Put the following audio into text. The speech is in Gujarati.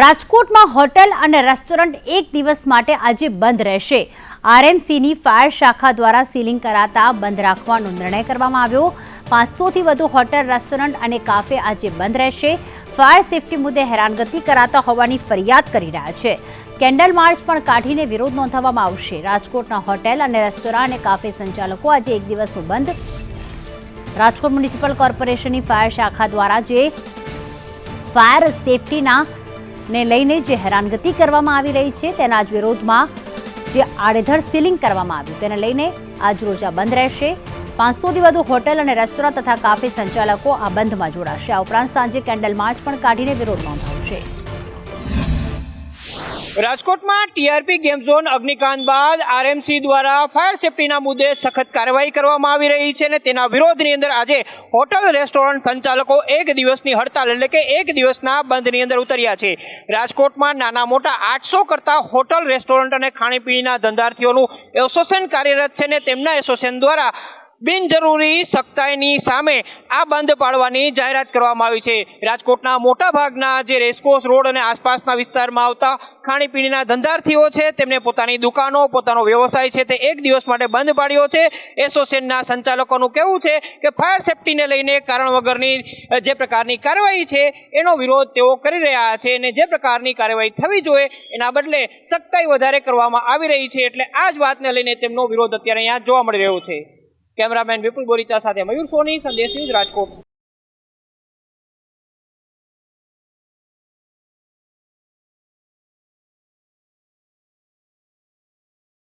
રાજકોટમાં હોટેલ અને રેસ્ટોરન્ટ એક દિવસ માટે આજે બંધ રહેશે. આરએમસીની ફાયર શાખા દ્વારા સીલિંગ કરાતા બંધ રાખવાનો નિર્ણય કરવામાં આવ્યો. પાંચસોથી વધુ હોટેલ, રેસ્ટોરન્ટ અને કાફે આજે બંધ રહેશે. ફાયર સેફટી મુદ્દે હેરાનગતિ કરાતા હોવાની ફરિયાદ કરી રહ્યા છે. કેન્ડલ માર્ચ પણ કાઢીને વિરોધ નોંધાવવામાં આવશે. રાજકોટના હોટેલ અને રેસ્ટોરાં અને કાફે સંચાલકો આજે એક દિવસનું બંધ. રાજકોટ મ્યુનિસિપલ કોર્પોરેશનની ફાયર શાખા દ્વારા જે ફાયર સેફટીના ને લઈને જે હેરાનગતિ કરવામાં આવી રહી છે, તેના જ વિરોધમાં જે આડેધડ સીલિંગ કરવામાં આવ્યું, તેને લઈને આજ રોજ આ બંધ રહેશે. પાંચસોથી વધુ હોટેલ અને રેસ્ટોરન્ટ તથા કાફે સંચાલકો આ બંધમાં જોડાશે. આ ઉપરાંત સાંજે કેન્ડલ માર્ચ પણ કાઢીને વિરોધ નોંધાવશે. રાજકોટમાં ટીઆરપી ગેમ ઝોન અગ્નિકાંડ બાદ આરએમસી દ્વારા ફાયર સેફટીના મુદ્દે સખત કાર્યવાહી કરવામાં આવી રહી છે અને તેના વિરોધની અંદર આજે હોટલ રેસ્ટોરન્ટ સંચાલકો એક દિવસની હડતાલ એટલે કે એક દિવસના બંધની અંદર ઉતર્યા છે. રાજકોટમાં નાના મોટા આઠસો કરતા હોટલ રેસ્ટોરન્ટ અને ખાણીપીણીના ધંધાર્થીઓનું એસોસિએશન કાર્યરત છે ને તેમના એસોસિએશન દ્વારા બિનજરૂરી સખ્તાઈની સામે આ બંધ પાડવાની જાહેરાત કરવામાં આવી છે. રાજકોટના મોટા ભાગના જે રેસકોર્સ રોડ અને આસપાસના વિસ્તારમાં આવતા ખાણીપીણીના ધંધાર્થીઓ છે, તેમને પોતાની દુકાનો, પોતાનો વ્યવસાય છે તે એક દિવસ માટે બંધ પાડ્યો છે. એસોસિએશનના સંચાલકોનું કહેવું છે કે ફાયર સેફટીને લઈને કારણ વગરની જે પ્રકારની કાર્યવાહી છે એનો વિરોધ તેઓ કરી રહ્યા છે અને જે પ્રકારની કાર્યવાહી થવી જોઈએ એના બદલે સખ્તાઈ વધારે કરવામાં આવી રહી છે એટલે આ જ વાતને લઈને તેમનો વિરોધ અત્યારે અહીંયા જોવા મળી રહ્યો છે. કેમેરામેન વિપુલ બોરીચા સાથે મયુર સોની સંદેશ ન્યૂઝ રાજકોટ.